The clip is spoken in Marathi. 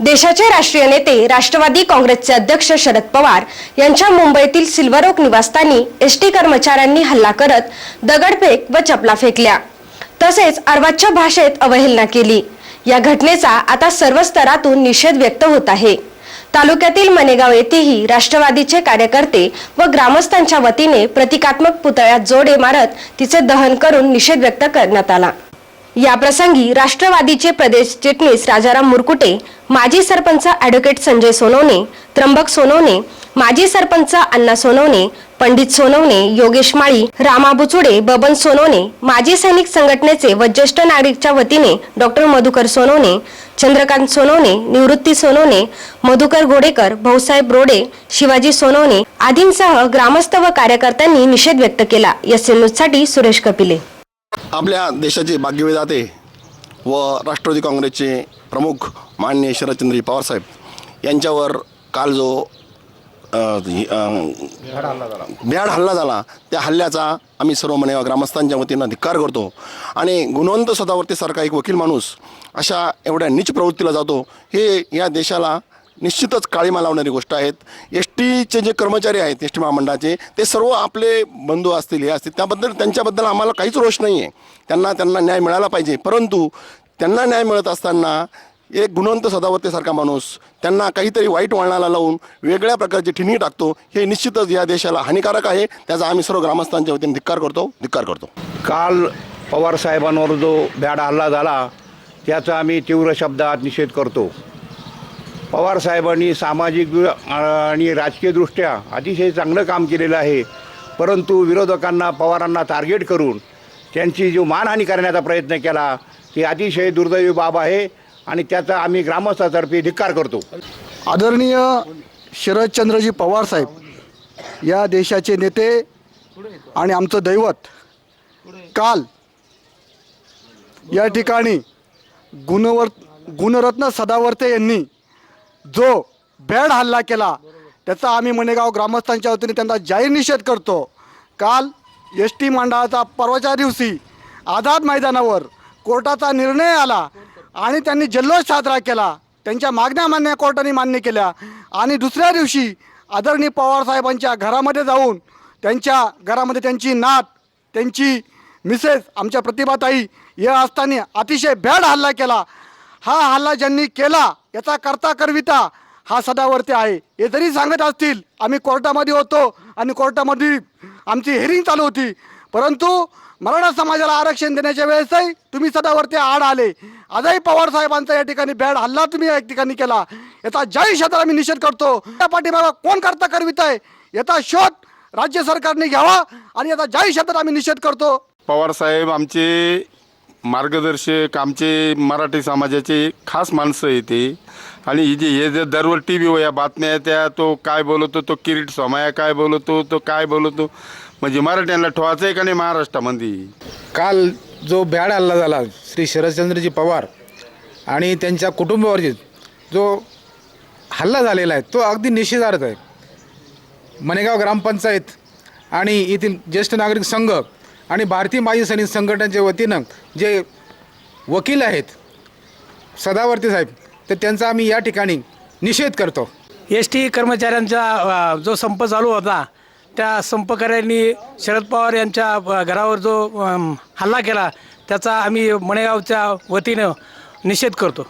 देशाचे राष्ट्रीय नेते राष्ट्रवादी काँग्रेसचे अध्यक्ष शरद पवार यांच्या मुंबईतील सिल्वर ओक निवासस्थानी एस टी कर्मचाऱ्यांनी हल्ला करत दगडफेक व चपला फेकल्या. तसेच अर्वाच्य भाषेत अवहेलना केली. या घटनेचा आता सर्व स्तरातून निषेध व्यक्त होत आहे. तालुक्यातील मनेगाव येथेही राष्ट्रवादीचे कार्यकर्ते व ग्रामस्थांच्या वतीने प्रतिकात्मक पुतळ्यात जोडे मारत तिचे दहन करून निषेध व्यक्त करण्यात आला. या प्रसंगी राष्ट्रवादीचे प्रदेश चिटणीस राजाराम मुरकुटे माजी सरपंच ॲडव्होकेट संजय सोनवणे त्र्यंबक सोनवणे माजी सरपंच अण्णा सोनवणे पंडित सोनवणे योगेश माळी रामा बुचुडे बबन सोनवणे माजी सैनिक संघटनेचे व ज्येष्ठ नागरिकच्या वतीने डॉक्टर मधुकर सोनवणे चंद्रकांत सोनवणे निवृत्ती सोनवणे मधुकर घोडेकर भाऊसाहेब रोडे शिवाजी सोनवणे आदींसह ग्रामस्थ व कार्यकर्त्यांनी निषेध व्यक्त केला. या साठी सुरेश कपिले. आपल्या देशाचे भाग्यविधाते व राष्ट्रवादी काँग्रेसचे प्रमुख मान्य शरदचंद्रजी पवारसाहेब यांच्यावर काल जो भ्याड हल्ला झाला त्या हल्ल्याचा आम्ही सर्व मने ग्रामस्थांच्या वतीनं धिक्कार करतो. आणि गुणवंत स्वतःवरती सारखा एक वकील माणूस अशा एवढ्या नीच प्रवृत्तीला जातो हे या देशाला निश्चितच काळीमा लावणारी गोष्ट आहेत. एस टीचे जे कर्मचारी आहेत एस टी महामंडळाचे ते सर्व आपले बंधू असतील हे असतील त्याबद्दल त्यांच्याबद्दल आम्हाला काहीच रोष नाही आहे त्यांना त्यांना न्याय मिळाला पाहिजे. परंतु त्यांना न्याय मिळत असताना एक गुणवंत सदावतेसारखा माणूस त्यांना काहीतरी वाईट वळणाला लावून वेगळ्या प्रकारची ठिणी टाकतो हे निश्चितच या देशाला हानिकारक आहे. त्याचा आम्ही सर्व ग्रामस्थांच्या वतीने धिक्कार करतो धिक्कार करतो. काल पवार साहेबांवर जो भ्याड हल्ला झाला त्याचा आम्ही तीव्र शब्दात निषेध करतो. पवार साहेबांनी सामाजिक आणि राजकीयदृष्ट्या अतिशय चांगलं काम केलेलं आहे. परंतु विरोधकांना पवारांना टार्गेट करून त्यांची जो मानहानी करण्याचा प्रयत्न केला ती अतिशय दुर्दैवी बाब आहे आणि त्याचा आम्ही ग्रामस्थातर्फे धिक्कार करतो. आदरणीय शरदचंद्रजी पवार साहेब या देशाचे नेते आणि आमचं दैवत काल या ठिकाणी गुणवर गुणरत्न सदावर्ते यांनी जो बॅड हल्ला केला त्याचा आम्ही मणेगाव ग्रामस्थांच्या वतीने त्यांचा जाहीर निषेध करतो. काल एस टी मंडळाचा परवाच्या दिवशी आझाद मैदानावर कोर्टाचा निर्णय आला आणि त्यांनी जल्लोष साजरा केला. त्यांच्या मागण्या मान्य कोर्टाने मान्य केल्या. आणि दुसऱ्या दिवशी आदरणीय पवारसाहेबांच्या घरामध्ये जाऊन त्यांच्या घरामध्ये त्यांची नात त्यांची मिसेस आमच्या प्रतिभाताई हे असताना अतिशय भ्याड हल्ला केला. हा हल्ला ज्यांनी केला याचा करता करविता हा सदावर्ती आहे. हे जरी सांगत असतील आम्ही कोर्टामध्ये होतो आणि कोर्टामध्ये आमची हिअरिंग चालू होती. परंतु मराठा समाजाला आरक्षण देण्याच्या वेळेसही तुम्ही सदावरती आड आले. आजही पवार साहेबांचा या ठिकाणी बॅड हल्ला तुम्ही या ठिकाणी केला. याचा जय शब्दाला आम्ही निषेध करतो. त्या पाठीमागा कोण करता करवित आहे? याचा शोध राज्य सरकारने घ्यावा आणि याचा जय शब्दाला आम्ही निषेध करतो. पवार साहेब आमचे मार्गदर्शक आमचे मराठी समाजाचे खास माणसं येते आणि ही जे हे जे दरवर टी व्हीवर या बातम्या येत्या तो काय बोलवतो तो किरीट सोमाया काय बोलवतो तो काय बोलवतो म्हणजे मराठ्यांना ठेवायचं आहे का नाही महाराष्ट्रामध्ये? काल जो भ्याड हल्ला झाला श्री शरदचंद्रजी पवार आणि त्यांच्या कुटुंबावरची जो हल्ला झालेला आहे तो अगदी निषेधार्थ आहे. मनेगाव ग्रामपंचायत आणि येथील ज्येष्ठ नागरिक संघ आणि भारतीय माजी सैनिक संघटनेच्या वतीनं जे वकील आहेत सदावर्ती साहेब तर त्यांचा आम्ही या ठिकाणी निषेध करतो. एस टी कर्मचाऱ्यांचा जो संप चालू होता त्या संपकऱ्यांनी शरद पवार यांच्या घरावर जो हल्ला केला त्याचा आम्ही मणेगावच्या वतीनं निषेध करतो.